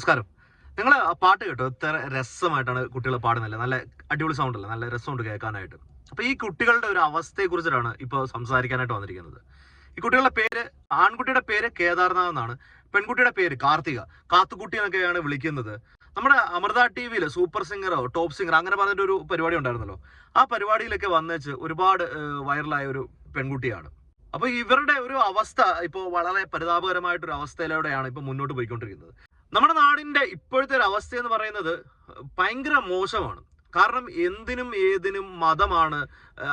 നമസ്കാരം. നിങ്ങൾ പാട്ട് കേട്ടോ ഇത്ര രസമായിട്ടാണ് കുട്ടികൾ പാടുന്നത് നല്ല അടിപൊളി സൗണ്ട് അല്ലേ? നല്ല രസമുണ്ട് കേൾക്കാനായിട്ട്. അപ്പൊ ഈ കുട്ടികളുടെ ഒരു അവസ്ഥയെ കുറിച്ചിട്ടാണ് ഇപ്പോൾ സംസാരിക്കാനായിട്ട് വന്നിരിക്കുന്നത്. ഈ കുട്ടികളുടെ പേര് ആൺകുട്ടിയുടെ പേര് കേദാർനാഥ് എന്നാണ്. പെൺകുട്ടിയുടെ പേര് കാർത്തിക. കാത്തുകുട്ടി എന്നൊക്കെയാണ് വിളിക്കുന്നത്. നമ്മുടെ അമൃത ടി വിയിൽ സൂപ്പർ സിംഗറോ ടോപ്പ് സിംഗർ അങ്ങനെ പറഞ്ഞിട്ട് ഒരു പരിപാടി ഉണ്ടായിരുന്നല്ലോ. ആ പരിപാടിയിലൊക്കെ വന്നേച്ച് ഒരുപാട് വൈറലായ ഒരു പെൺകുട്ടിയാണ്. അപ്പൊ ഇവരുടെ ഒരു അവസ്ഥ ഇപ്പോൾ വളരെ പരിതാപകരമായിട്ടൊരു അവസ്ഥയിലൂടെയാണ് ഇപ്പൊ മുന്നോട്ട് പോയിക്കൊണ്ടിരിക്കുന്നത്. നമ്മുടെ നാടിന്റെ ഇപ്പോഴത്തെ ഒരു അവസ്ഥ എന്ന് പറയുന്നത് ഭയങ്കര മോശമാണ്. കാരണം എന്തിനും ഏതിനും മതമാണ്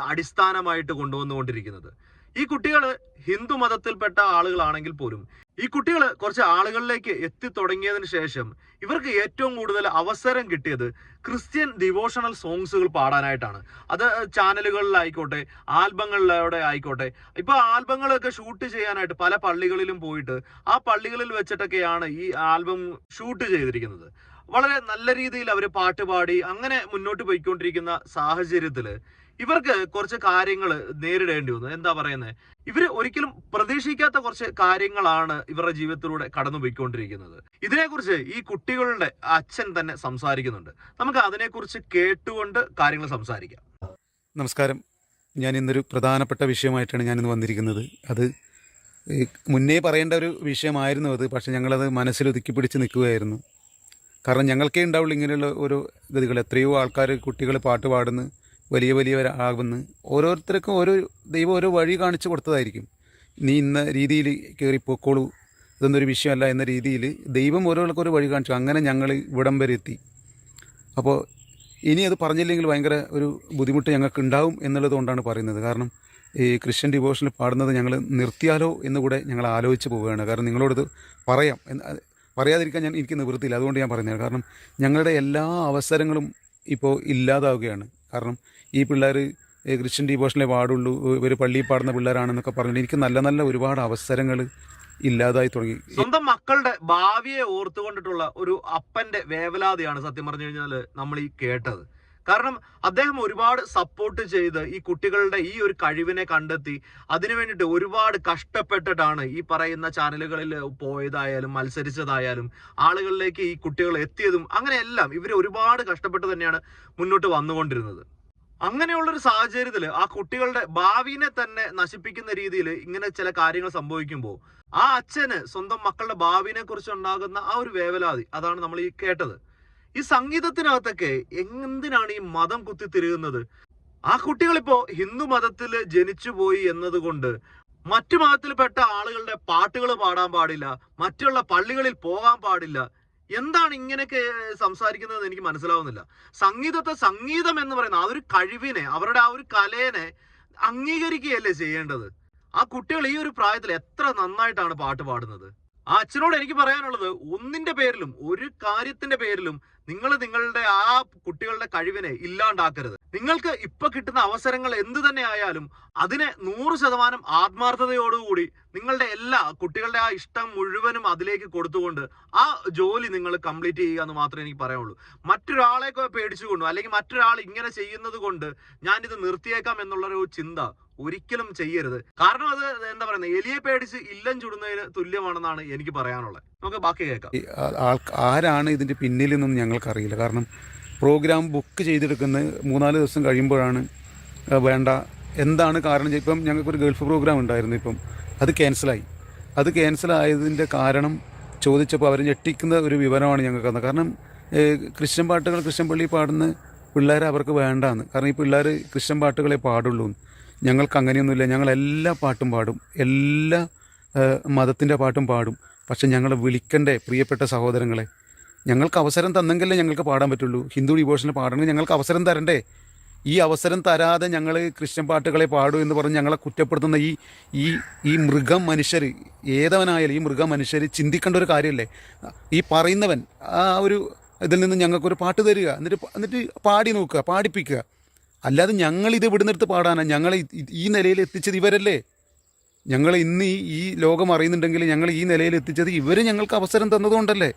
അടിസ്ഥാനമായിട്ട് കൊണ്ടുവന്നുകൊണ്ടിരിക്കുന്നത്. ഈ കുട്ടികൾ ഹിന്ദു മതത്തിൽപ്പെട്ട ആളുകളാണെങ്കിൽ പോലും ഈ കുട്ടികൾ കുറച്ച് ആളുകളിലേക്ക് എത്തി തുടങ്ങിയതിന് ശേഷം ഇവർക്ക് ഏറ്റവും കൂടുതൽ അവസരം കിട്ടിയത് ക്രിസ്ത്യൻ ഡിവോഷണൽ സോങ്സുകൾ പാടാനായിട്ടാണ്. അത് ചാനലുകളിലായിക്കോട്ടെ ആൽബങ്ങളിലൂടെ ആയിക്കോട്ടെ. ഇപ്പൊ ആൽബങ്ങളൊക്കെ ഷൂട്ട് ചെയ്യാനായിട്ട് പല പള്ളികളിലും പോയിട്ട് ആ പള്ളികളിൽ വെച്ചിട്ടൊക്കെയാണ് ഈ ആൽബം ഷൂട്ട് ചെയ്തിരിക്കുന്നത്. വളരെ നല്ല രീതിയിൽ അവർ പാട്ട് പാടി അങ്ങനെ മുന്നോട്ട് പോയിക്കൊണ്ടിരിക്കുന്ന സാഹചര്യത്തിൽ ഇവർക്ക് കുറച്ച് കാര്യങ്ങൾ നേരിടേണ്ടി വന്നു. എന്താ പറയുന്നത് ഇവർ ഒരിക്കലും പ്രതീക്ഷിക്കാത്ത കുറച്ച് കാര്യങ്ങളാണ് ഇവരുടെ ജീവിതത്തിലൂടെ കടന്നുപോയിക്കൊണ്ടിരിക്കുന്നത്. ഇതിനെക്കുറിച്ച് ഈ കുട്ടികളുടെ അച്ഛൻ തന്നെ സംസാരിക്കുന്നുണ്ട്. നമുക്ക് അതിനെക്കുറിച്ച് കേട്ടുകൊണ്ട് കാര്യങ്ങൾ സംസാരിക്കാം. നമസ്കാരം. ഞാൻ ഇന്നൊരു പ്രധാനപ്പെട്ട വിഷയമായിട്ടാണ് ഞാനിന്ന് വന്നിരിക്കുന്നത്. അത് മുന്നേ പറയേണ്ട ഒരു വിഷയമായിരുന്നു അത്. പക്ഷേ ഞങ്ങളത് മനസ്സിൽ ഒതുക്കി പിടിച്ച് നിൽക്കുകയായിരുന്നു. കാരണം ഞങ്ങൾക്കേ ഉണ്ടാവുള്ളൂ ഇങ്ങനെയുള്ള ഒരു ഗതികൾ. എത്രയോ ആൾക്കാർ കുട്ടികൾ പാട്ട് പാടുന്നു. വലിയ വലിയവരാകുമെന്ന് ഓരോരുത്തർക്കും ഓരോ ദൈവം ഓരോ വഴി കാണിച്ചു കൊടുത്തതായിരിക്കും. നീ ഇന്ന രീതിയിൽ കയറി പൊക്കോളൂ ഇതൊന്നും ഒരു വിഷയമല്ല എന്ന രീതിയിൽ ദൈവം ഓരോർക്കും ഒരു വഴി കാണിച്ചു. അങ്ങനെ ഞങ്ങൾ ഇവിടം വരെ എത്തി. അപ്പോൾ ഇനി അത് പറഞ്ഞില്ലെങ്കിൽ ഭയങ്കര ഒരു ബുദ്ധിമുട്ട് ഞങ്ങൾക്ക് ഉണ്ടാവും എന്നുള്ളത് കൊണ്ടാണ് പറയുന്നത്. കാരണം ഈ ക്രിസ്ത്യൻ ഡിവോഷനിൽ പാടുന്നത് ഞങ്ങൾ നിർത്തിയാലോ എന്ന് കൂടെ ഞങ്ങൾ ആലോചിച്ച് പോവുകയാണ്. കാരണം നിങ്ങളോടത് പറയാം. പറയാതിരിക്കാൻ ഞാൻ എനിക്ക് നിവൃത്തിയില്ല. അതുകൊണ്ട് ഞാൻ പറയുന്നത് കാരണം ഞങ്ങളുടെ എല്ലാ അവസരങ്ങളും ഇപ്പോൾ ഇല്ലാതാവുകയാണ്. കാരണം ഈ പിള്ളേർ ക്രിസ്ത്യൻ ഡിവോഷനിലെ പാടുള്ളൂ ഇവർ പള്ളിയിൽ പാടുന്ന പിള്ളേരാണെന്നൊക്കെ പറഞ്ഞു എനിക്ക് നല്ല നല്ല ഒരുപാട് അവസരങ്ങൾ ഇല്ലാതായി തുടങ്ങി. സ്വന്തം മക്കളുടെ ഭാവിയെ ഓർത്തുകൊണ്ടിട്ടുള്ള ഒരു അപ്പന്റെ വേവലാതിയാണ് സത്യം പറഞ്ഞു കഴിഞ്ഞാൽ നമ്മൾ ഈ കേട്ടത്. കാരണം അദ്ദേഹം ഒരുപാട് സപ്പോർട്ട് ചെയ്ത് ഈ കുട്ടികളുടെ ഈ ഒരു കഴിവിനെ കണ്ടെത്തി അതിനു വേണ്ടിയിട്ട് ഒരുപാട് കഷ്ടപ്പെട്ടിട്ടാണ് ഈ പറയുന്ന ചാനലുകളിൽ പോയതായാലും മത്സരിച്ചതായാലും ആളുകളിലേക്ക് ഈ കുട്ടികൾ എത്തിയതും അങ്ങനെയെല്ലാം ഇവർ ഒരുപാട് കഷ്ടപ്പെട്ട് തന്നെയാണ് മുന്നോട്ട് വന്നുകൊണ്ടിരുന്നത്. അങ്ങനെയുള്ളൊരു സാഹചര്യത്തിൽ ആ കുട്ടികളുടെ ഭാവിനെ തന്നെ നശിപ്പിക്കുന്ന രീതിയിൽ ഇങ്ങനെ ചില കാര്യങ്ങൾ സംഭവിക്കുമ്പോൾ ആ അച്ഛന് സ്വന്തം മക്കളുടെ ഭാവിനെ കുറിച്ച് ഉണ്ടാകുന്ന ആ ഒരു വേവലാതി അതാണ് നമ്മൾ ഈ കേട്ടത്. ഈ സംഗീതത്തിനകത്തൊക്കെ എന്തിനാണ് ഈ മതം കുത്തിത്തിരുകുന്നത് ആ കുട്ടികളിപ്പോ ഹിന്ദു മതത്തിൽ ജനിച്ചുപോയി എന്നതുകൊണ്ട് മറ്റു മതത്തിൽപ്പെട്ട ആളുകളുടെ പാട്ടുകൾ പാടാൻ പാടില്ല മറ്റുള്ള പള്ളികളിൽ പോകാൻ പാടില്ല എന്താണ് ഇങ്ങനെയൊക്കെ സംസാരിക്കുന്നത് എനിക്ക് മനസ്സിലാവുന്നില്ല. സംഗീതത്തെ സംഗീതം എന്ന് പറയുന്ന ആ ഒരു കഴിവിനെ അവരുടെ ആ ഒരു കലയെ അംഗീകരിക്കുകയല്ലേ ചെയ്യേണ്ടത്? ആ കുട്ടികൾ ഈ ഒരു പ്രായത്തിൽ എത്ര നന്നായിട്ടാണ് പാട്ട് പാടുന്നത്? ആ അച്ഛനോട് എനിക്ക് പറയാനുള്ളത് ഒന്നിന്റെ പേരിലും ഒരു കാര്യത്തിന്റെ പേരിലും നിങ്ങൾ നിങ്ങളുടെ ആ കുട്ടികളുടെ കഴിവിനെ ഇല്ലാണ്ടാക്കരുത്. നിങ്ങൾക്ക് ഇപ്പൊ കിട്ടുന്ന അവസരങ്ങൾ എന്ത് തന്നെ ആയാലും അതിനെ നൂറ് ശതമാനം ആത്മാർത്ഥതയോടുകൂടി നിങ്ങളുടെ എല്ലാ കുട്ടികളുടെ ആ ഇഷ്ടം മുഴുവനും അതിലേക്ക് കൊടുത്തുകൊണ്ട് ആ ജോലി നിങ്ങൾ കംപ്ലീറ്റ് ചെയ്യുക എന്ന് മാത്രമേ എനിക്ക് പറയുള്ളൂ മറ്റൊരാളെ പേടിച്ചുകൊണ്ടോ അല്ലെങ്കിൽ മറ്റൊരാൾ ഇങ്ങനെ ചെയ്യുന്നത് കൊണ്ട് ഞാനിത് നിർത്തിയേക്കാം എന്നുള്ളൊരു ചിന്ത ഒരിക്കലും ചെയ്യരുത്. കാരണം അത് എന്താ പറയുന്നത് എലിയെ പേടിച്ച് ഇല്ലം ചുടുന്നതിന് തുല്യമാണെന്നാണ് എനിക്ക് പറയാനുള്ളത്. നമുക്ക് ബാക്കി കേൾക്കാം. ആരാണ് ഇതിന്റെ പിന്നിൽ ആരാണ് ഞങ്ങൾക്ക് പിന്നിലെന്നും ഞങ്ങൾക്കറിയില്ല. കാരണം പ്രോഗ്രാം ബുക്ക് ചെയ്തെടുക്കുന്ന മൂന്നാൽ ദിവസം കഴിയുമ്പോഴാണ് വേണ്ട. എന്താണ് കാരണം? ഇപ്പം ഞങ്ങൾക്കൊരു ഗൾഫ് പ്രോഗ്രാം ഉണ്ടായിരുന്നു ഇപ്പം. അത് ക്യാൻസലായി. അത് ക്യാൻസലായതിന്റെ കാരണം ചോദിച്ചപ്പോൾ അവർ ഞെട്ടിക്കുന്ന ഒരു വിവരമാണ് ഞങ്ങൾക്ക് തന്നത് കാരണം ക്രിസ്ത്യൻ പാട്ടുകൾ ക്രിസ്ത്യൻ പള്ളി പാടുന്ന പിള്ളേർ അവർക്ക് വേണ്ടാന്ന്. കാരണം ഈ പിള്ളേർ ക്രിസ്ത്യൻ പാട്ടുകളെ പാടുള്ളൂ ഞങ്ങൾക്ക് അങ്ങനെയൊന്നുമില്ല ഞങ്ങൾ എല്ലാ പാട്ടും പാടും. എല്ലാ മതത്തിന്റെ പാട്ടും പാടും. പക്ഷെ ഞങ്ങൾ വിളിക്കണ്ടേ പ്രിയപ്പെട്ട സഹോദരങ്ങളെ. ഞങ്ങൾക്ക് അവസരം തന്നെങ്കിലേ ഞങ്ങൾക്ക് പാടാൻ പറ്റുള്ളൂ. ഹിന്ദു ഡിവോഷനിൽ പാടണമെങ്കിൽ ഞങ്ങൾക്ക് അവസരം തരണ്ടേ. ഈ അവസരം തരാതെ ഞങ്ങൾ ക്രിസ്ത്യൻ പാട്ടുകളെ പാടൂ എന്ന് പറഞ്ഞ് ഞങ്ങളെ കുറ്റപ്പെടുത്തുന്ന ഈ ഈ ഈ മൃഗം മനുഷ്യർ ഏതവനായാലും ഈ മൃഗം മനുഷ്യർ ചിന്തിക്കേണ്ട ഒരു കാര്യമല്ലേ? ഈ പറയുന്നവൻ ആ ഒരു ഇതിൽ നിന്ന് ഞങ്ങൾക്കൊരു പാട്ട് തരിക. എന്നിട്ട് എന്നിട്ട് പാടി നോക്കുക പാടിപ്പിക്കുക. അല്ലാതെ ഞങ്ങൾ ഇത് ഇവിടുന്നെടുത്ത് പാടാനാണ് ഞങ്ങൾ ഈ നിലയിൽ എത്തിച്ചത് ഇവരല്ലേ? ഞങ്ങൾ ഇന്ന് ഈ ലോകം അറിയുന്നുണ്ടെങ്കിൽ ഞങ്ങൾ ഈ നിലയിൽ എത്തിച്ചത് ഇവർ ഞങ്ങൾക്ക് അവസരം തന്നതുകൊണ്ടല്ലേ?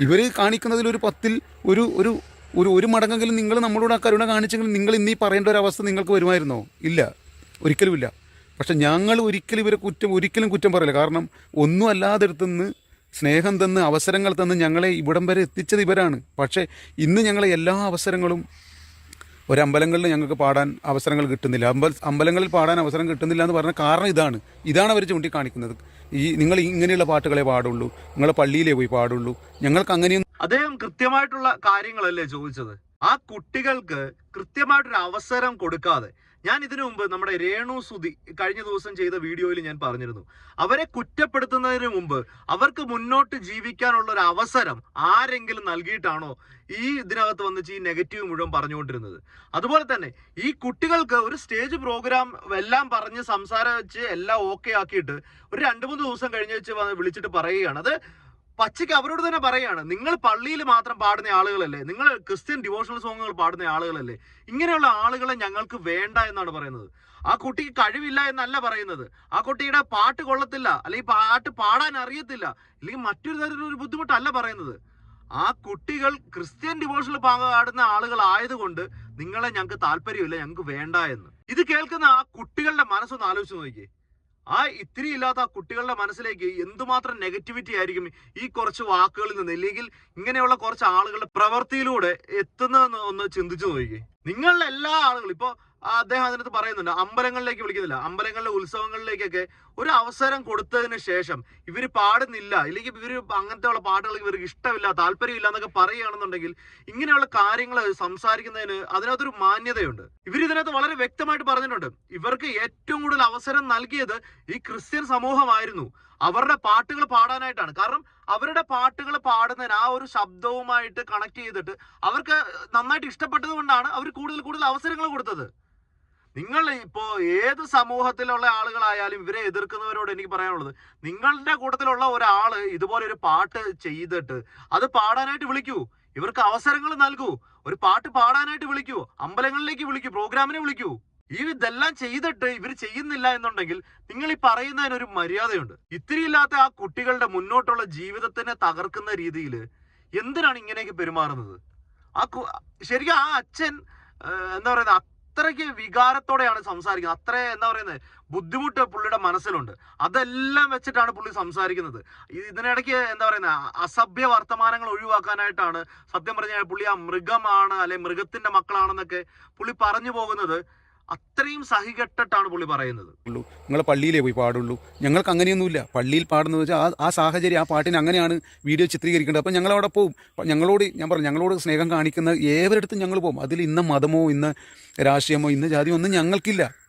ഇവർ കാണിക്കുന്നതിൽ ഒരു പത്തിൽ ഒരു ഒരു ഒരു ഒരു മടങ്ങെങ്കിലും നിങ്ങൾ നമ്മളോട് ആ കരുണ കാണിച്ചെങ്കിൽ നിങ്ങൾ ഇന്നീ പറയേണ്ട ഒരു അവസ്ഥ നിങ്ങൾക്ക് വരുമായിരുന്നോ? ഇല്ല. ഒരിക്കലുമില്ല. പക്ഷെ ഞങ്ങൾ ഒരിക്കലും ഇവരെ കുറ്റം ഒരിക്കലും കുറ്റം പറയില്ല. കാരണം ഒന്നും അല്ലാതെടുത്തുനിന്ന് സ്നേഹം തന്ന് അവസരങ്ങൾ തന്ന് ഞങ്ങളെ ഇവിടം വരെ എത്തിച്ചത് ഇവരാണ്. പക്ഷേ ഇന്ന് ഞങ്ങളെ എല്ലാ അവസരങ്ങളും ഒരമ്പലങ്ങളിൽ ഞങ്ങൾക്ക് പാടാൻ അവസരങ്ങൾ കിട്ടുന്നില്ല. അമ്പൽ അമ്പലങ്ങളിൽ പാടാൻ അവസരം കിട്ടുന്നില്ല എന്ന് പറഞ്ഞ കാരണം ഇതാണ്. ഇതാണ് അവർ ചൂണ്ടിക്കാണിക്കുന്നത്. ഈ നിങ്ങൾ ഇങ്ങനെയുള്ള പാട്ടുകളെ പാടുള്ളൂ. നിങ്ങൾ പള്ളിയിലേ പോയി പാടുള്ളൂ. ഞങ്ങൾക്ക് അങ്ങനെയൊന്നും അദ്ദേഹം കൃത്യമായിട്ടുള്ള കാര്യങ്ങളല്ലേ ചോദിച്ചത്. ആ കുട്ടികൾക്ക് കൃത്യമായിട്ടൊരു അവസരം കൊടുക്കാതെ ഞാൻ ഇതിനു മുമ്പ് നമ്മുടെ രേണു സുധി കഴിഞ്ഞ ദിവസം ചെയ്ത വീഡിയോയിൽ ഞാൻ പറഞ്ഞിരുന്നു. അവരെ കുറ്റപ്പെടുത്തുന്നതിന് മുമ്പ് അവർക്ക് മുന്നോട്ട് ജീവിക്കാനുള്ള ഒരു അവസരം ആരെങ്കിലും നൽകിയിട്ടാണോ ഈ ഇതിനകത്ത് വന്നിച്ച് ഈ നെഗറ്റീവ് മുഴുവൻ പറഞ്ഞുകൊണ്ടിരുന്നത്. അതുപോലെ തന്നെ ഈ കുട്ടികൾക്ക് ഒരു സ്റ്റേജ് പ്രോഗ്രാം എല്ലാം പറഞ്ഞ് സംസാരം വെച്ച് എല്ലാം ഓക്കെ ആക്കിയിട്ട് ഒരു രണ്ട് മൂന്ന് ദിവസം കഴിഞ്ഞ് വെച്ച് വിളിച്ചിട്ട് പറയുകയാണ്. അത് പച്ചയ്ക്ക് അവരോട് തന്നെ പറയാണ് നിങ്ങൾ പള്ളിയിൽ മാത്രം പാടുന്ന ആളുകളല്ലേ നിങ്ങൾ ക്രിസ്ത്യൻ ഡിവോഷണൽ സോങ്ങുകൾ പാടുന്ന ആളുകളല്ലേ ഇങ്ങനെയുള്ള ആളുകളെ ഞങ്ങൾക്ക് വേണ്ട എന്നാണ് പറയുന്നത്. ആ കുട്ടിക്ക് കഴിവില്ല എന്നല്ല പറയുന്നത്. ആ കുട്ടിയുടെ പാട്ട് കൊള്ളത്തില്ല അല്ലെങ്കിൽ പാട്ട് പാടാൻ അറിയത്തില്ല അല്ലെങ്കിൽ മറ്റൊരു തരത്തിലൊരു ബുദ്ധിമുട്ടല്ല പറയുന്നത്. ആ കുട്ടികൾ ക്രിസ്ത്യൻ ഡിവോഷണൽ പാടുന്ന ആളുകൾ ആയതുകൊണ്ട് നിങ്ങളെ ഞങ്ങൾക്ക് താല്പര്യമില്ല ഞങ്ങൾക്ക് വേണ്ട എന്ന്. ഇത് കേൾക്കുന്ന ആ കുട്ടികളുടെ മനസ്സൊന്ന് ആലോചിച്ച് നോക്കിയേ ആ ഇത്തിരി ഇല്ലാത്ത കുട്ടികളുടെ മനസ്സിലേക്ക് എന്തുമാത്രം നെഗറ്റിവിറ്റി ആയിരിക്കും ഈ കുറച്ച് വാക്കുകളിൽ നിന്ന്? അല്ലെങ്കിൽ ഇങ്ങനെയുള്ള കുറച്ച് ആളുകളുടെ പ്രവൃത്തിയിലൂടെ എത്തുന്നതെന്ന് ഒന്ന് ചിന്തിച്ചു നോക്കി നിങ്ങളുടെ എല്ലാ ആളുകളും ഇപ്പൊ ആ അദ്ദേഹം അതിനകത്ത് പറയുന്നുണ്ട് അമ്പലങ്ങളിലേക്ക് വിളിക്കുന്നില്ല. അമ്പലങ്ങളിലെ ഉത്സവങ്ങളിലേക്കൊക്കെ ഒരു അവസരം കൊടുത്തതിന് ശേഷം ഇവർ പാടുന്നില്ല ഇല്ലെങ്കിൽ ഇവർ അങ്ങനത്തെ ഉള്ള പാട്ടുകൾക്ക് ഇവർക്ക് ഇഷ്ടമില്ല താല്പര്യമില്ല എന്നൊക്കെ പറയുകയാണെന്നുണ്ടെങ്കിൽ ഇങ്ങനെയുള്ള കാര്യങ്ങൾ സംസാരിക്കുന്നതിന് അതിനകത്തൊരു മാന്യതയുണ്ട്. ഇവർ ഇതിനകത്ത് വളരെ വ്യക്തമായിട്ട് പറഞ്ഞിട്ടുണ്ട് ഇവർക്ക് ഏറ്റവും കൂടുതൽ അവസരം നൽകിയത് ഈ ക്രിസ്ത്യൻ സമൂഹമായിരുന്നു. അവരുടെ പാട്ടുകൾ പാടാനായിട്ടാണ്. കാരണം അവരുടെ പാട്ടുകൾ പാടുന്നതിന് ആ ഒരു ശബ്ദവുമായിട്ട് കണക്ട് ചെയ്തിട്ട് അവർക്ക് നന്നായിട്ട് ഇഷ്ടപ്പെട്ടത് കൊണ്ടാണ് അവർ കൂടുതൽ കൂടുതൽ അവസരങ്ങൾ കൊടുത്തത്. നിങ്ങൾ ഇപ്പോ ഏത് സമൂഹത്തിലുള്ള ആളുകളായാലും ഇവരെ എതിർക്കുന്നവരോട് എനിക്ക് പറയാനുള്ളത് നിങ്ങളുടെ കൂട്ടത്തിലുള്ള ഒരാൾ ഇതുപോലെ ഒരു പാട്ട് ചെയ്തിട്ട് അത് പാടാനായിട്ട് വിളിക്കൂ. ഇവർക്ക് അവസരങ്ങൾ നൽകൂ. ഒരു പാട്ട് പാടാനായിട്ട് വിളിക്കൂ. അമ്പലങ്ങളിലേക്ക് വിളിക്കൂ. പ്രോഗ്രാമിനെ വിളിക്കൂ. ഈ ഇതെല്ലാം ചെയ്തിട്ട് ഇവർ ചെയ്യുന്നില്ല എന്നുണ്ടെങ്കിൽ നിങ്ങൾ ഈ പറയുന്നതിന് ഒരു മര്യാദയുണ്ട്. ഇത്തിരി ഇല്ലാത്ത ആ കുട്ടികളുടെ മുന്നോട്ടുള്ള ജീവിതത്തിനെ തകർക്കുന്ന രീതിയിൽ എന്തിനാണ് ഇങ്ങനെയൊക്കെ പെരുമാറുന്നത്? ആ ശരിക്കും ആ അച്ഛൻ എന്താ പറയുന്നത് അത്രയ്ക്ക് വികാരത്തോടെയാണ് സംസാരിക്കുന്നത്. അത്ര എന്താ പറയുന്നത് ബുദ്ധിമുട്ട് പുള്ളിയുടെ മനസ്സിലുണ്ട്. അതെല്ലാം വെച്ചിട്ടാണ് പുള്ളി സംസാരിക്കുന്നത്. ഇതിനിടയ്ക്ക് എന്താ പറയുന്നത് അസഭ്യ വർത്തമാനങ്ങൾ ഒഴിവാക്കാനായിട്ടാണ് സത്യം പറഞ്ഞാൽ പുള്ളി ആ മൃഗമാണ് അല്ലെ മൃഗത്തിന്റെ മക്കളാണെന്നൊക്കെ പുള്ളി പറഞ്ഞു പോകുന്നത്. അത്രയും സഹികെട്ടിട്ടാണ് പുള്ളി പറയുന്നത്. ഉള്ളൂ നിങ്ങൾ പള്ളിയിലേ പോയി പാടുള്ളൂ. ഞങ്ങൾക്ക് അങ്ങനെയൊന്നുമില്ല. പള്ളിയിൽ പാടുന്നത് വെച്ചാൽ ആ ആ സാഹചര്യം ആ പാട്ടിന് അങ്ങനെയാണ് വീഡിയോ ചിത്രീകരിക്കേണ്ടത്. അപ്പം ഞങ്ങളവിടെ പോകും അപ്പം ഞങ്ങളോട് ഞാൻ പറഞ്ഞു ഞങ്ങളോട് സ്നേഹം കാണിക്കുന്ന ഏവരടുത്തും ഞങ്ങൾ പോകും. അതിൽ ഇന്ന മതമോ ഇന്ന് രാഷ്ട്രീയമോ ഇന്ന ജാതിയോ ഒന്നും ഞങ്ങൾക്കില്ല.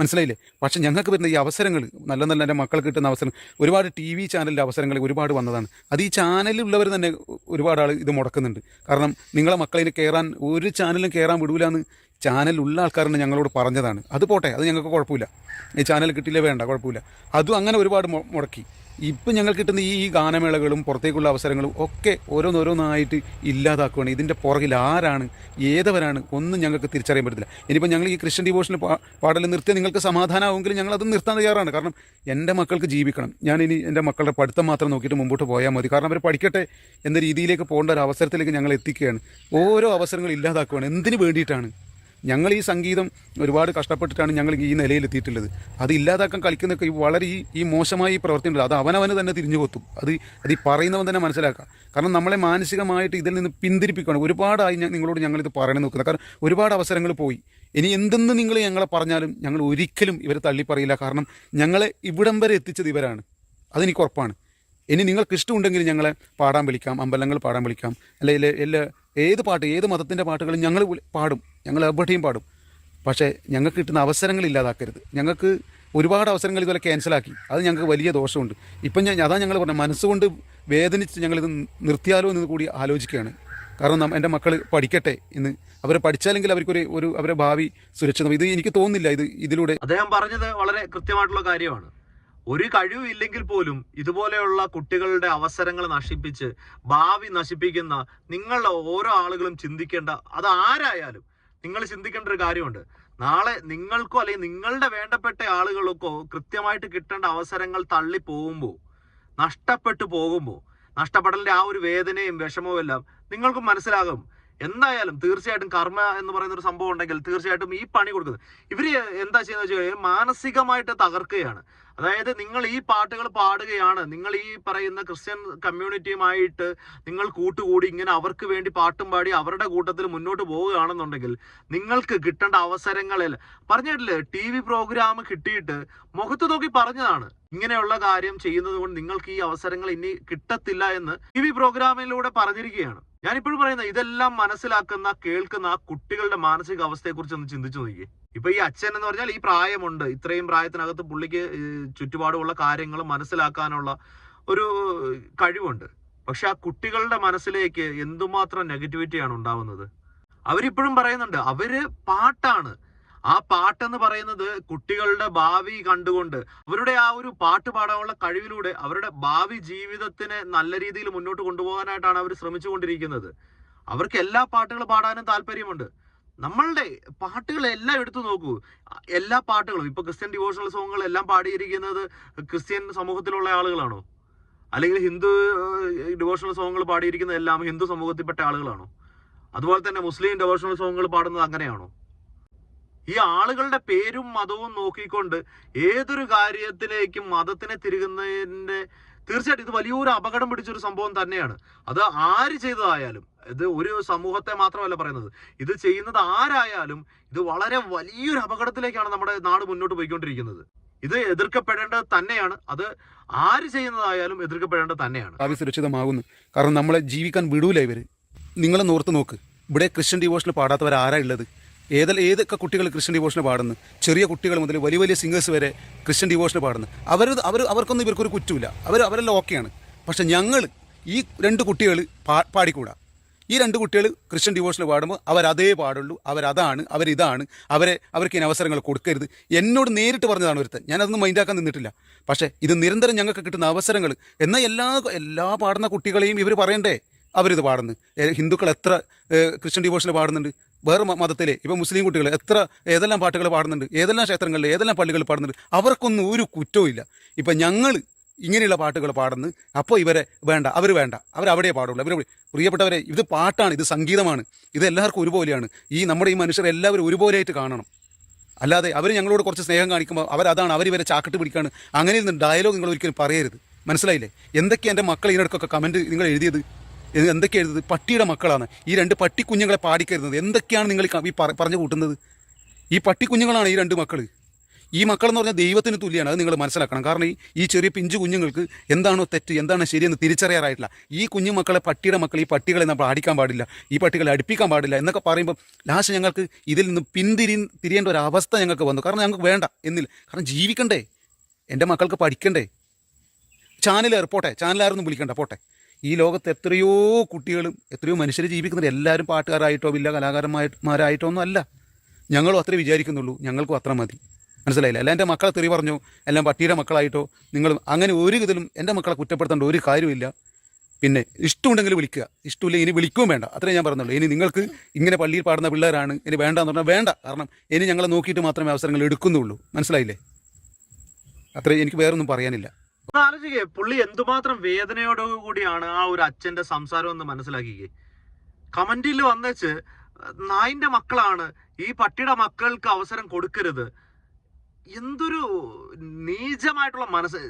മനസ്സിലായില്ലേ? പക്ഷെ ഞങ്ങൾക്ക് വരുന്ന ഈ അവസരങ്ങൾ നല്ല നല്ല എന്റെ മക്കൾക്ക് കിട്ടുന്ന അവസരം ഒരുപാട് ടി വി ചാനലിന്റെ അവസരങ്ങൾ ഒരുപാട് വന്നതാണ്. അത് ഈ ചാനലിലുള്ളവർ തന്നെ ഒരുപാട് ആൾ ഇത് മുടക്കുന്നുണ്ട്. കാരണം നിങ്ങളെ മക്കളതിന് കയറാൻ ഒരു ചാനലും കയറാൻ വിടൂലെന്ന് ചാനലിലുള്ള ആൾക്കാരാണ് ഞങ്ങളോട് പറഞ്ഞതാണ്. അത് പോട്ടെ അത് ഞങ്ങൾക്ക് കുഴപ്പമില്ല. ഈ ചാനൽ കിട്ടിയില്ല വേണ്ട കുഴപ്പമില്ല. അതും അങ്ങനെ ഒരുപാട് മുടക്കി. ഇപ്പം ഞങ്ങൾ കിട്ടുന്ന ഈ ഗാനമേളകളും പുറത്തേക്കുള്ള അവസരങ്ങളും ഒക്കെ ഓരോന്നോരോന്നായിട്ട് ഇല്ലാതാക്കുകയാണ് ഇതിന്റെ പുറകിൽ ആരാണ് ഏതവരാണ് ഒന്നും ഞങ്ങൾക്ക് തിരിച്ചറിയാൻ പറ്റത്തില്ല. ഇനിയിപ്പോൾ ഞങ്ങൾ ഈ ക്രിസ്ത്യൻ ഡിവോഷൻ പാടൽ നിർത്തി നിങ്ങൾക്ക് സമാധാനമാവുമെങ്കിൽ ഞങ്ങൾ നിർത്താൻ തയ്യാറാണ്. കാരണം എന്റെ മക്കൾക്ക് ജീവിക്കണം. ഞാൻ ഇനി എന്റെ മക്കളുടെ പഠിത്തം മാത്രം നോക്കിയിട്ട് മുമ്പോട്ട് പോയാൽ മതി. കാരണം അവർ പഠിക്കട്ടെ എന്ന രീതിയിലേക്ക് പോകേണ്ട ഒരു അവസരത്തിലേക്ക് ഞങ്ങൾ എത്തിക്കുകയാണ്. ഓരോ അവസരങ്ങൾ ഇല്ലാതാക്കുകയാണ് എന്തിനു വേണ്ടിയിട്ടാണ്? ഞങ്ങൾ ഈ സംഗീതം ഒരുപാട് കഷ്ടപ്പെട്ടിട്ടാണ് ഞങ്ങൾ ഈ നിലയിലെത്തിയിട്ടുള്ളത്. അത് ഇല്ലാതാക്കാൻ കളിക്കുന്നൊക്കെ വളരെ ഈ ഈ മോശമായി പ്രവർത്തിയുണ്ട് അത് അവനവന് തന്നെ തിരിഞ്ഞു കൊത്തും. അത് അത് ഈ പറയുന്നവൻ തന്നെ മനസ്സിലാക്കാം. കാരണം നമ്മളെ മാനസികമായിട്ട് ഇതിൽ നിന്ന് പിന്തിരിപ്പിക്കണം ഒരുപാടായി നിങ്ങളോട് ഞങ്ങളിത് പറയണം നോക്കുന്നത് കാരണം ഒരുപാട് അവസരങ്ങൾ പോയി. ഇനി എന്തെന്ന് നിങ്ങൾ ഞങ്ങളെ പറഞ്ഞാലും ഞങ്ങൾ ഒരിക്കലും ഇവരെ തള്ളി പറയില്ല കാരണം ഞങ്ങളെ ഇവിടം വരെ എത്തിച്ചത് ഇവരാണ്. അതെനിക്ക് ഉറപ്പാണ്. ഇനി നിങ്ങൾക്ക് ഇഷ്ടമുണ്ടെങ്കിൽ ഞങ്ങളെ പാടാൻ വിളിക്കാം അമ്പലങ്ങൾ പാടാൻ വിളിക്കാം. അല്ലെങ്കിൽ എല്ലാ ഏത് പാട്ട് ഏത് മതത്തിന്റെ പാട്ടുകളും ഞങ്ങൾ പാടും. ഞങ്ങൾ എവിടെയും പാടും. പക്ഷേ ഞങ്ങൾക്ക് കിട്ടുന്ന അവസരങ്ങൾ ഇല്ലാതാക്കരുത്. ഞങ്ങൾക്ക് ഒരുപാട് അവസരങ്ങൾ ഇതുപോലെ ക്യാൻസലാക്കി അത് ഞങ്ങൾക്ക് വലിയ ദോഷമുണ്ട്. ഇപ്പം ഞാൻ അതാ ഞങ്ങൾ പറഞ്ഞത്. മനസ്സുകൊണ്ട് വേദനിച്ച് ഞങ്ങളിത് നിർത്തിയാലോ എന്ന് കൂടി ആലോചിക്കുകയാണ്. കാരണം എന്റെ മക്കൾ പഠിക്കട്ടെ ഇന്ന് അവർ പഠിച്ചാലെങ്കിൽ അവർക്കൊരു ഒരു അവരുടെ ഭാവി സുരക്ഷിതം. ഇത് എനിക്ക് തോന്നുന്നില്ല. ഇത് ഇതിലൂടെ അദ്ദേഹം പറഞ്ഞത് വളരെ കൃത്യമായിട്ടുള്ള കാര്യമാണ്. ഒരു കഴിവില്ലെങ്കിൽ പോലും ഇതുപോലെയുള്ള കുട്ടികളുടെ അവസരങ്ങൾ നശിപ്പിച്ച് ഭാവി നശിപ്പിക്കുന്ന നിങ്ങളുടെ ഓരോ ആളുകളും ചിന്തിക്കേണ്ട അത് ആരായാലും നിങ്ങൾ ചിന്തിക്കേണ്ട ഒരു കാര്യമുണ്ട്. നാളെ നിങ്ങൾക്കോ അല്ലെങ്കിൽ നിങ്ങളുടെ വേണ്ടപ്പെട്ട ആളുകൾക്കോ കൃത്യമായിട്ട് കിട്ടേണ്ട അവസരങ്ങൾ തള്ളി പോകുമ്പോൾ നഷ്ടപ്പെട്ടു പോകുമ്പോൾ നഷ്ടപ്പെടലിന്റെ ആ ഒരു വേദനയും വിഷമവും എല്ലാം നിങ്ങൾക്കും മനസ്സിലാകും. എന്തായാലും തീർച്ചയായിട്ടും കർമ്മ എന്ന് പറയുന്ന ഒരു സംഭവം ഉണ്ടെങ്കിൽ തീർച്ചയായിട്ടും ഈ പണി കൊടുക്കുന്നത്. ഇവർ എന്താ ചെയ്യുന്നത് മാനസികമായിട്ട് തകർക്കുകയാണ്. അതായത് നിങ്ങൾ ഈ പാട്ടുകൾ പാടുകയാണ് നിങ്ങൾ ഈ പറയുന്ന ക്രിസ്ത്യൻ കമ്മ്യൂണിറ്റിയുമായിട്ട് നിങ്ങൾ കൂട്ടുകൂടി ഇങ്ങനെ അവർക്ക് വേണ്ടി പാട്ടും പാടി അവരുടെ കൂട്ടത്തിൽ മുന്നോട്ട് പോവുകയാണെന്നുണ്ടെങ്കിൽ നിങ്ങൾക്ക് കിട്ടേണ്ട അവസരങ്ങളിൽ പറഞ്ഞിട്ടില്ലേ ടി വി പ്രോഗ്രാം കിട്ടിയിട്ട് മുഖത്ത് നോക്കി പറഞ്ഞതാണ്. ഇങ്ങനെയുള്ള കാര്യം ചെയ്യുന്നത് കൊണ്ട് നിങ്ങൾക്ക് ഈ അവസരങ്ങൾ ഇനി കിട്ടത്തില്ല എന്ന് ടി വി പ്രോഗ്രാമിലൂടെ പറഞ്ഞിരിക്കുകയാണ്. ഞാനിപ്പോഴും പറയുന്നത് ഇതെല്ലാം മനസ്സിലാക്കുന്ന കേൾക്കുന്ന കുട്ടികളുടെ മാനസിക അവസ്ഥയെക്കുറിച്ച് ഒന്ന് ചിന്തിച്ചു നോക്കിയേ. ഇപ്പൊ ഈ അച്ഛൻ എന്ന് പറഞ്ഞാൽ ഈ പ്രായമുണ്ട്. ഇത്രയും പ്രായത്തിനകത്ത് പുള്ളിക്ക് ചുറ്റുപാടുമുള്ള കാര്യങ്ങൾ മനസ്സിലാക്കാനുള്ള ഒരു കഴിവുണ്ട്. പക്ഷെ ആ കുട്ടികളുടെ മനസ്സിലേക്ക് എന്തുമാത്രം നെഗറ്റിവിറ്റിയാണ് ഉണ്ടാവുന്നത്? അവരിപ്പോഴും പറയുന്നുണ്ട് അവർ പാട്ടാണ്. ആ പാട്ടെന്ന് പറയുന്നത് കുട്ടികളുടെ ഭാവി കണ്ടുകൊണ്ട് അവരുടെ ആ ഒരു പാട്ട് പാടാനുള്ള കഴിവിലൂടെ അവരുടെ ഭാവി ജീവിതത്തിനെ നല്ല രീതിയിൽ മുന്നോട്ട് കൊണ്ടുപോകാനായിട്ടാണ് അവർ ശ്രമിച്ചുകൊണ്ടിരിക്കുന്നത്. അവർക്ക് എല്ലാ പാട്ടുകളും പാടാനും താല്പര്യമുണ്ട്. നമ്മളുടെ പാട്ടുകളെല്ലാം എടുത്തു നോക്കൂ. എല്ലാ പാട്ടുകളും. ഇപ്പൊ ക്രിസ്ത്യൻ ഡിവോഷണൽ സോങ്ങുകൾ എല്ലാം പാടിയിരിക്കുന്നത് ക്രിസ്ത്യൻ സമൂഹത്തിലുള്ള ആളുകളാണോ? അല്ലെങ്കിൽ ഹിന്ദു ഡിവോഷണൽ സോങ്ങുകൾ പാടിയിരിക്കുന്നത് എല്ലാം ഹിന്ദു സമൂഹത്തിൽപ്പെട്ട ആളുകളാണോ? അതുപോലെ തന്നെ മുസ്ലിം ഡിവോഷണൽ സോങ്ങുകൾ പാടുന്നത് അങ്ങനെയാണോ? ഈ ആളുകളുടെ പേരും മതവും നോക്കിക്കൊണ്ട് ഏതൊരു കാര്യത്തിലേക്കും മതത്തിനെ തിരുകുന്നതിന്റെ തീർച്ചയായിട്ടും ഇത് വലിയൊരു അപകടം പിടിച്ചൊരു സംഭവം തന്നെയാണ്. അത് ആര് ചെയ്തതായാലും ഇത് ഒരു സമൂഹത്തെ മാത്രമല്ല പറയുന്നത് ഇത് ചെയ്യുന്നത് ആരായാലും ഇത് വളരെ വലിയൊരു അപകടത്തിലേക്കാണ് നമ്മുടെ നാട് മുന്നോട്ട് പോയിക്കൊണ്ടിരിക്കുന്നത്. ഇത് എതിർക്കപ്പെടേണ്ടത് തന്നെയാണ്. അത് ആര് ചെയ്യുന്നതായാലും എതിർക്കപ്പെടേണ്ടത് തന്നെയാണ്. ഭാവി സുരക്ഷിതമാകുന്നു. കാരണം നമ്മളെ ജീവിക്കാൻ വിടൂല ഇവർ. നിങ്ങളെ നോർത്ത് നോക്ക്. ഇവിടെ ക്രിസ്ത്യൻ ഡിവോഷനിൽ പാടാത്തവർ ആരാ ഉള്ളത്? ഏതെല്ലാം ഏതൊക്കെ കുട്ടികൾ ക്രിസ്ത്യൻ ഡിവോഷന് പാടുന്നു? ചെറിയ കുട്ടികൾ മുതൽ വലിയ വലിയ സിംഗേഴ്സ് വരെ ക്രിസ്ത്യൻ ഡിവോഷന് പാടുന്നു. അവർ അവർ അവർക്കൊന്നും ഇവർക്കൊരു കുറ്റമില്ല അവർ അവരെല്ലാം ഓക്കെയാണ്. പക്ഷേ ഞങ്ങൾ ഈ രണ്ട് കുട്ടികൾ പാ പാടിക്കൂടാ. ഈ രണ്ട് കുട്ടികൾ ക്രിസ്ത്യൻ ഡിവോഷനിൽ പാടുമ്പോൾ അവരതേ പാടുള്ളൂ. അവരതാണ് അവരിതാണ്. അവരെ അവർക്ക് ഇനി അവസരങ്ങൾ കൊടുക്കരുത്. എന്നോട് നേരിട്ട് പറഞ്ഞതാണ് ഒരുത്തൻ. ഞാനതൊന്നും മൈൻഡാക്കാൻ നിന്നിട്ടില്ല. പക്ഷേ ഇത് നിരന്തരം ഞങ്ങൾക്ക് കിട്ടുന്ന അവസരങ്ങൾ. എന്നാൽ എല്ലാ എല്ലാ പാടുന്ന കുട്ടികളെയും ഇവർ പറയണ്ടേ? അവരിത് പാടുന്നു. ഹിന്ദുക്കൾ എത്ര ക്രിസ്ത്യൻ ഡിവോഷനിൽ പാടുന്നുണ്ട്? വേറെ മതത്തിൽ മതത്തിലെ ഇപ്പം മുസ്ലിം കുട്ടികൾ എത്ര ഏതെല്ലാം പാട്ടുകൾ പാടുന്നുണ്ട് ഏതെല്ലാം ക്ഷേത്രങ്ങളിൽ ഏതെല്ലാം പള്ളികളിൽ പാടുന്നുണ്ട് അവർക്കൊന്നും ഒരു കുറ്റവും ഇല്ല. ഇപ്പം ഞങ്ങൾ ഇങ്ങനെയുള്ള പാട്ടുകൾ പാടുന്നു അപ്പോൾ ഇവരെ വേണ്ട അവർ വേണ്ട അവർ അവിടെ പാടുള്ളൂ അവർ പ്രിയപ്പെട്ടവരെ ഇത് പാട്ടാണ് ഇത് സംഗീതമാണ് ഇത് എല്ലാവർക്കും ഒരുപോലെയാണ്. ഈ നമ്മുടെ ഈ മനുഷ്യർ എല്ലാവരും ഒരുപോലെയായിട്ട് കാണണം. അല്ലാതെ അവർ ഞങ്ങളോട് കുറച്ച് സ്നേഹം കാണിക്കുമ്പോൾ അവരതാണ് അവർ ചാക്കിട്ട് പിടിക്കാണ്. അങ്ങനെ ഡയലോഗ് നിങ്ങൾ ഒരിക്കലും പറയരുത്. മനസ്സിലായില്ലേ? എന്തൊക്കെയാണ് എന്റെ മക്കൾ ഇതിനടുക്കൊക്കെ കമന്റ് നിങ്ങൾ എഴുതിയത്? ഇത് എന്തൊക്കെ എഴുതുന്നത്? പട്ടിയുടെ മക്കളാണ്. ഈ രണ്ട് പട്ടി കുഞ്ഞുങ്ങളെ പാടിക്കരുന്നത് എന്തൊക്കെയാണ് നിങ്ങൾ ഈ പറഞ്ഞു കൂട്ടുന്നത്? ഈ പട്ടി കുഞ്ഞുങ്ങളാണ് ഈ രണ്ട് മക്കൾ ഈ മക്കളെന്ന് പറഞ്ഞാൽ ദൈവത്തിന് തുല്യമാണ് അത് നിങ്ങൾ മനസ്സിലാക്കണം. കാരണം ഈ ഈ ചെറിയ പിഞ്ചു കുഞ്ഞുങ്ങൾക്ക് എന്താണോ തെറ്റ് എന്താണ് ശരിയെന്ന് തിരിച്ചറിയാറായിട്ടില്ല. ഈ കുഞ്ഞു മക്കളെ പട്ടിയുടെ മക്കൾ ഈ പട്ടികളെ നമ്മൾ അടിക്കാൻ പാടില്ല. ഈ പട്ടികളെ അടുപ്പിക്കാൻ പാടില്ല. എന്നൊക്കെ പറയുമ്പോൾ ലാസ്റ്റ് ഞങ്ങൾക്ക് ഇതിൽ നിന്ന് പിന്തിരി തിരിയേണ്ട ഒരു അവസ്ഥ ഞങ്ങൾക്ക് വന്നു. കാരണം ഞങ്ങൾക്ക് വേണ്ട എന്നില്ല കാരണം ജീവിക്കണ്ടേ. എന്റെ മക്കൾക്ക് പഠിക്കണ്ടേ. ചാനൽ പോട്ടെ ചാനലാരൊന്നും വിളിക്കണ്ട. പോട്ടെ. ഈ ലോകത്ത് എത്രയോ കുട്ടികളും എത്രയോ മനുഷ്യർ ജീവിക്കുന്നത് എല്ലാവരും പാട്ടുകാരായിട്ടോ ഇല്ല കലാകാരന്മാരായിട്ടോ ഒന്നും അല്ല ഞങ്ങളും അത്രേ വിചാരിക്കുന്നുള്ളൂ. ഞങ്ങൾക്കും അത്ര മതി. മനസ്സിലായില്ല? അല്ല എന്റെ മക്കളെ തെറി പറഞ്ഞു? എല്ലാം പട്ടിയുടെ മക്കളായിട്ടോ? നിങ്ങൾ അങ്ങനെ ഒരു ഇതിലും എന്റെ മക്കളെ കുറ്റപ്പെടുത്തേണ്ട ഒരു കാര്യമില്ല പിന്നെ ഇഷ്ടമുണ്ടെങ്കിൽ വിളിക്കുക. ഇഷ്ടമില്ല ഇനി വിളിക്കുകയും വേണ്ട. അത്രേ ഞാൻ പറഞ്ഞുള്ളൂ. ഇനി നിങ്ങൾക്ക് ഇങ്ങനെ പള്ളിയിൽ പാടുന്ന പിള്ളേരാണ്. ഇനി വേണ്ട എന്ന് പറഞ്ഞാൽ വേണ്ട. കാരണം ഇനി ഞങ്ങളെ നോക്കിയിട്ട് മാത്രമേ അവസരങ്ങൾ എടുക്കുന്നുള്ളൂ. മനസ്സിലായില്ലേ? അത്രേ എനിക്ക് വേറൊന്നും പറയാനില്ല. ആലോചിക്കേ. പുള്ളി എന്തുമാത്രം വേദനയോട് കൂടിയാണ് ആ ഒരു അച്ഛന്റെ സംസാരം എന്ന് മനസ്സിലാക്കിക്കേ. കമന്റിൽ വന്നേച്ച് നായിന്റെ മക്കളാണ് ഈ പട്ടിയുടെ മക്കൾക്ക് അവസരം കൊടുക്കരുത്. എന്തൊരു നീചമായിട്ടുള്ള മനസ്സ്.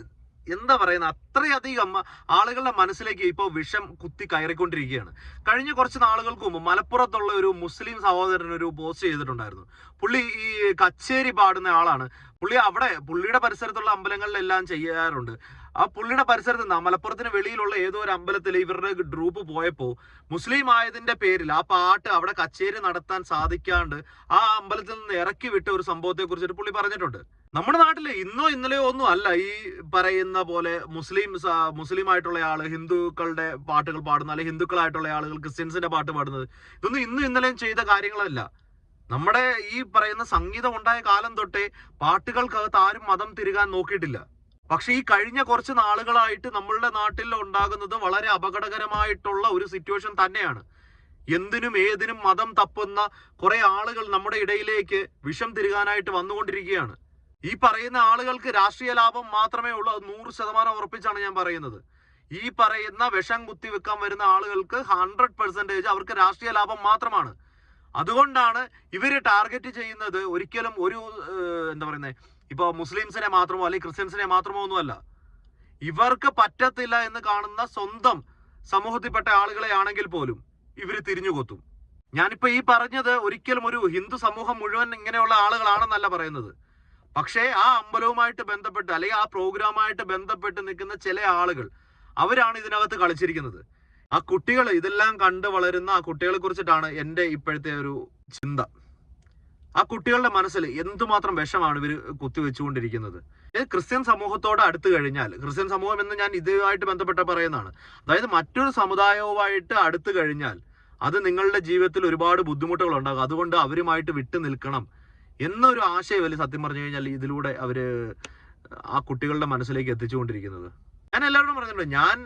എന്താ പറയുന്ന? അത്രയധികം ആളുകളുടെ മനസ്സിലേക്ക് ഇപ്പോൾ വിഷം കുത്തി കയറിക്കൊണ്ടിരിക്കുകയാണ്. കഴിഞ്ഞ കുറച്ച് നാളുകൾക്ക് മുമ്പ് മലപ്പുറത്തുള്ള ഒരു മുസ്ലിം സഹോദരൻ ഒരു പോസ്റ്റ് ചെയ്തിട്ടുണ്ടായിരുന്നു. പുള്ളി ഈ കച്ചേരി പാടുന്ന ആളാണ്. പുള്ളി അവിടെ പുള്ളിയുടെ പരിസരത്തുള്ള അമ്പലങ്ങളിലെല്ലാം ചെയ്യാറുണ്ട്. ആ പുള്ളിയുടെ പരിസരത്ത് നിന്ന് മലപ്പുറത്തിന് വെളിയിലുള്ള ഏതോ ഒരു അമ്പലത്തിൽ ഇവരുടെ ഗ്രൂപ്പ് പോയപ്പോൾ മുസ്ലിം ആയതിന്റെ പേരിൽ ആ പാട്ട് അവിടെ കച്ചേരി നടത്താൻ സാധിക്കാണ്ട് ആ അമ്പലത്തിൽ നിന്ന് ഇറക്കി വിട്ട ഒരു സംഭവത്തെ കുറിച്ചിട്ട് പുള്ളി പറഞ്ഞിട്ടുണ്ട്. നമ്മുടെ നാട്ടിൽ ഇന്നോ ഇന്നലെയോ ഒന്നും അല്ല. ഈ പറയുന്ന പോലെ മുസ്ലിം മുസ്ലിം ആയിട്ടുള്ള ആൾ ഹിന്ദുക്കളുടെ പാട്ടുകൾ പാടുന്ന അല്ലെങ്കിൽ ഹിന്ദുക്കളായിട്ടുള്ള ആളുകൾ ക്രിസ്ത്യൻസിന്റെ പാട്ട് പാടുന്നത്. ഇതൊന്നും ഇന്നും ഇന്നലെയും ചെയ്ത കാര്യങ്ങളല്ല. നമ്മുടെ ഈ പറയുന്ന സംഗീതം ഉണ്ടായ കാലം തൊട്ടേ പാട്ടുകൾക്കകത്ത് ആരും മതം തിരികാൻ നോക്കിയിട്ടില്ല. പക്ഷെ ഈ കഴിഞ്ഞ കുറച്ച് നാളുകളായിട്ട് നമ്മളുടെ നാട്ടിൽ ഉണ്ടാകുന്നത് വളരെ അപകടകരമായിട്ടുള്ള ഒരു സിറ്റുവേഷൻ തന്നെയാണ്. എന്തിനും ഏതിനും മതം തപ്പുന്ന കുറെ ആളുകൾ നമ്മുടെ ഇടയിലേക്ക് വിഷം തിരികാനായിട്ട് വന്നുകൊണ്ടിരിക്കുകയാണ്. ഈ പറയുന്ന ആളുകൾക്ക് രാഷ്ട്രീയ ലാഭം മാത്രമേ ഉള്ളൂ അത് നൂറ് ശതമാനം ഉറപ്പിച്ചാണ് ഞാൻ പറയുന്നത്. ഈ പറയുന്ന വിഷം കുത്തിവെക്കാൻ വരുന്ന ആളുകൾക്ക് ഹൺഡ്രഡ് പെർസെന്റേജ് അവർക്ക് രാഷ്ട്രീയ ലാഭം മാത്രമാണ്. അതുകൊണ്ടാണ് ഇവർ ടാർഗറ്റ് ചെയ്യുന്നത് ഒരിക്കലും ഒരു എന്താ പറയുന്നത് ഇപ്പോൾ മുസ്ലിംസിനെ മാത്രമോ അല്ലെങ്കിൽ ക്രിസ്ത്യൻസിനെ മാത്രമോ ഒന്നുമല്ല. ഇവർക്ക് പറ്റത്തില്ല എന്ന് കാണുന്ന സ്വന്തം സമൂഹത്തിൽപ്പെട്ട ആളുകളെ ആണെങ്കിൽ പോലും ഇവർ തിരിഞ്ഞുകൊത്തും ഞാനിപ്പോ ഈ പറഞ്ഞത് ഒരിക്കലും ഒരു ഹിന്ദു സമൂഹം മുഴുവൻ ഇങ്ങനെയുള്ള ആളുകളാണെന്നല്ല പറയുന്നത്. പക്ഷേ ആ അമ്പലവുമായിട്ട് ബന്ധപ്പെട്ട് അല്ലെങ്കിൽ ആ പ്രോഗ്രാമായിട്ട് ബന്ധപ്പെട്ട് നിൽക്കുന്ന ചില ആളുകൾ അവരാണ് ഇതിനകത്ത് കളിച്ചിരിക്കുന്നത്. ആ കുട്ടികൾ ഇതെല്ലാം കണ്ട് വളരുന്ന ആ കുട്ടികളെ കുറിച്ചിട്ടാണ് എന്റെ ഇപ്പോഴത്തെ ഒരു ചിന്ത. ആ കുട്ടികളുടെ മനസ്സിൽ എന്തുമാത്രം വിഷമാണ് ഇവർ കുത്തിവെച്ചുകൊണ്ടിരിക്കുന്നത് ക്രിസ്ത്യൻ സമൂഹത്തോട് അടുത്തു കഴിഞ്ഞാൽ ക്രിസ്ത്യൻ സമൂഹം എന്ന് ഞാൻ ഇതുമായിട്ട് ബന്ധപ്പെട്ട പറയുന്നതാണ്. അതായത് മറ്റൊരു സമുദായവുമായിട്ട് അടുത്തു കഴിഞ്ഞാൽ അത് നിങ്ങളുടെ ജീവിതത്തിൽ ഒരുപാട് ബുദ്ധിമുട്ടുകൾ ഉണ്ടാകും അതുകൊണ്ട് അവരുമായിട്ട് വിട്ടു നിൽക്കണം. എന്നൊരു ആശയമല്ലേ സത്യം പറഞ്ഞു കഴിഞ്ഞാൽ ഇതിലൂടെ അവർ ആ കുട്ടികളുടെ മനസ്സിലേക്ക് എത്തിച്ചുകൊണ്ടിരിക്കുന്നത്. ഞാൻ എല്ലാവരോടും പറഞ്ഞിട്ടുണ്ട് ഞാൻ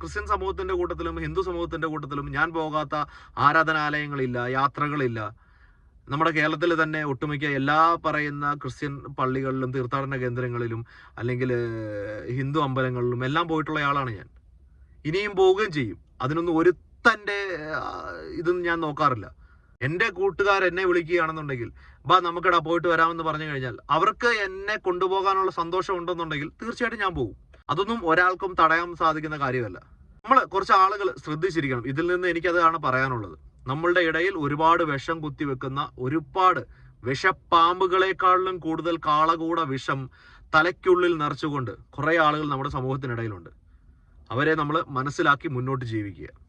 ക്രിസ്ത്യൻ സമൂഹത്തിന്റെ കൂട്ടത്തിലും ഹിന്ദു സമൂഹത്തിന്റെ കൂട്ടത്തിലും ഞാൻ പോകാത്ത ആരാധനാലയങ്ങളില്ല യാത്രകളില്ല. നമ്മുടെ കേരളത്തിൽ തന്നെ ഒട്ടുമിക്ക എല്ലാ പറയുന്ന ക്രിസ്ത്യൻ പള്ളികളിലും തീർത്ഥാടന കേന്ദ്രങ്ങളിലും അല്ലെങ്കിൽ ഹിന്ദു അമ്പലങ്ങളിലും എല്ലാം പോയിട്ടുള്ള ആളാണ് ഞാൻ. ഇനിയും പോവുകയും ചെയ്യും. അതിനൊന്നും ഒരുത്തന്റെ ഇതൊന്നും ഞാൻ നോക്കാറില്ല. എന്റെ കൂട്ടുകാർ എന്നെ വിളിക്കുകയാണെന്നുണ്ടെങ്കിൽ ബാ നമുക്കിടാ പോയിട്ട് വരാമെന്ന് പറഞ്ഞു കഴിഞ്ഞാൽ അവർക്ക് എന്നെ കൊണ്ടുപോകാനുള്ള സന്തോഷം ഉണ്ടെന്നുണ്ടെങ്കിൽ തീർച്ചയായിട്ടും ഞാൻ പോകും. അതൊന്നും ഒരാൾക്കും തടയാൻ സാധിക്കുന്ന കാര്യമല്ല. നമ്മൾ കുറച്ച് ആളുകൾ ശ്രദ്ധിച്ചിരിക്കണം. ഇതിൽ നിന്ന് എനിക്കതാണ് പറയാനുള്ളത്. നമ്മളുടെ ഇടയിൽ ഒരുപാട് വിഷം കുത്തിവെക്കുന്ന ഒരുപാട് വിഷപ്പാമ്പുകളെക്കാളിലും കൂടുതൽ കാളകൂട വിഷം തലയ്ക്കുള്ളിൽ നിറച്ചുകൊണ്ട് കുറേ ആളുകൾ നമ്മുടെ സമൂഹത്തിനിടയിലുണ്ട്. അവരെ നമ്മൾ മനസ്സിലാക്കി മുന്നോട്ട് ജീവിക്കുക.